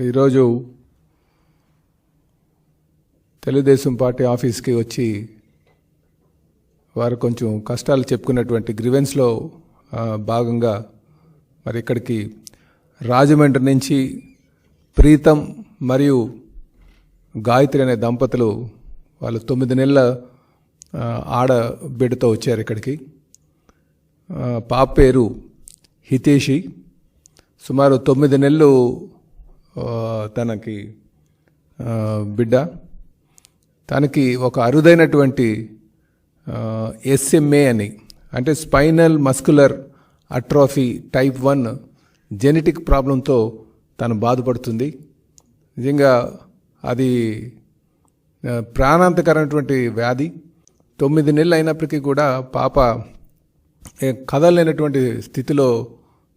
ఈరోజు తెలుగుదేశం పార్టీ ఆఫీస్కి వచ్చి వారు కొంచెం కష్టాలు చెప్పుకున్నటువంటి గ్రివెన్స్లో భాగంగా మరి ఇక్కడికి రాజమండ్రి నుంచి ప్రీతం మరియు గాయత్రి అనే దంపతులు వాళ్ళు తొమ్మిది నెలల ఆడబిడ్డతో ఆడ బిడ్డతో వచ్చారు ఇక్కడికి. పాప పేరు హితేషి. సుమారు తొమ్మిది నెలలు తనకి బిడ్డ. తనకి ఒక అరుదైనటువంటి ఎస్ఎంఏ అని అంటే spinal muscular atrophy type one genetic ప్రాబ్లంతో తను బాధపడుతుంది. నిజంగా అది ప్రాణాంతకరమైనటువంటి వ్యాధి. తొమ్మిది నెలలు అయినప్పటికీ కూడా పాప ఏ, కదలలేనటువంటి స్థితిలో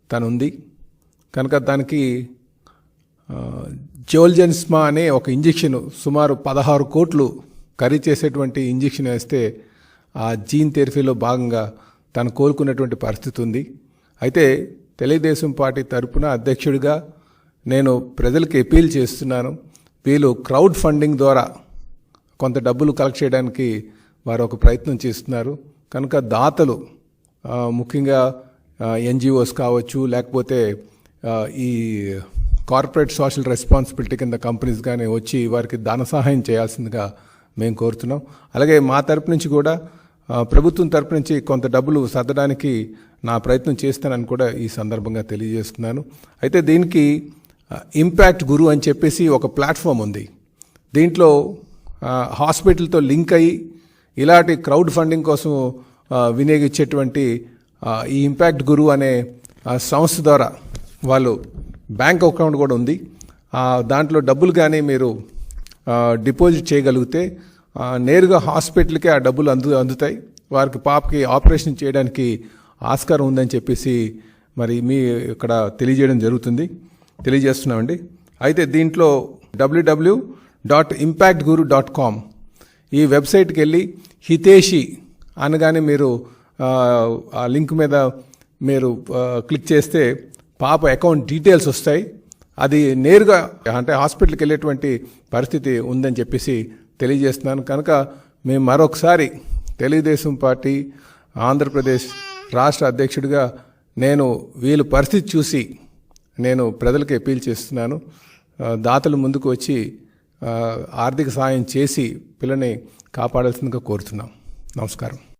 తను ఉంది కనుక దానికి జోల్జెన్స్మా అనే ఒక ఇంజెక్షన్ సుమారు పదహారు కోట్లు ఖరీదు చేసేటువంటి ఇంజెక్షన్ వేస్తే ఆ జీన్ థెరపీలో భాగంగా తను కోలుకున్నటువంటి పరిస్థితి ఉంది. అయితే తెలుగుదేశం పార్టీ తరపున అధ్యక్షుడిగా నేను ప్రజలకు అపీల్ చేస్తున్నాను. వీళ్ళు క్రౌడ్ ఫండింగ్ ద్వారా కొంత డబ్బులు కలెక్ట్ చేయడానికి వారు ఒక ప్రయత్నం చేస్తున్నారు. కనుక దాతలు ముఖ్యంగా ఎన్జిఓస్ కావచ్చు లేకపోతే ఈ కార్పొరేట్ సోషల్ రెస్పాన్సిబిలిటీ కింద కంపెనీస్ కానీ వచ్చి వారికి ధన సహాయం చేయాల్సిందిగా మేము కోరుతున్నాం. అలాగే మా తరపు నుంచి కూడా ప్రభుత్వం తరపు నుంచి కొంత డబ్బులు సర్దడానికి నా ప్రయత్నం చేస్తానని కూడా ఈ సందర్భంగా తెలియజేస్తున్నాను. అయితే దీనికి ఇంపాక్ట్ గురు అని చెప్పేసి ఒక ప్లాట్ఫామ్ ఉంది. దీంట్లో హాస్పిటల్తో లింక్ అయ్యి ఇలాంటి క్రౌడ్ ఫండింగ్ కోసం వినియోగించేటువంటి ఈ ఇంపాక్ట్ గురు అనే సంస్థ ద్వారా వాళ్ళు బ్యాంక్ అకౌంట్ కూడా ఉంది. దాంట్లో డబ్బులు కానీ మీరు డిపాజిట్ చేయగలిగితే నేరుగా హాస్పిటల్కే ఆ డబ్బులు అందు అందుతాయి. వారికి పాపకి ఆపరేషన్ చేయడానికి ఆస్కారం ఉందని చెప్పేసి మరి మీ ఇక్కడ తెలియజేయడం జరుగుతుంది. తెలియజేస్తున్నామండి. అయితే దీంట్లో WW dot impact guru dot com ఈ వెబ్సైట్కి వెళ్ళి హితేషి అనగానే మీరు ఆ, లింక్ మీద మీరు క్లిక్ చేస్తే పాప అకౌంట్ డీటెయిల్స్ వస్తాయి. అది నేరుగా అంటే హాస్పిటల్కి వెళ్ళేటువంటి పరిస్థితి ఉందని చెప్పేసి తెలియజేస్తున్నాను. కనుక మేము మరొకసారి తెలుగుదేశం పార్టీ ఆంధ్రప్రదేశ్ రాష్ట్ర అధ్యక్షుడిగా నేను వీళ్ళ పరిస్థితి చూసి నేను ప్రజలకు అపీల్ చేస్తున్నాను. దాతలు ముందుకు వచ్చి ఆర్థిక సాయం చేసి పిల్లని కాపాడాల్సిందిగా కోరుతున్నాం. నమస్కారం.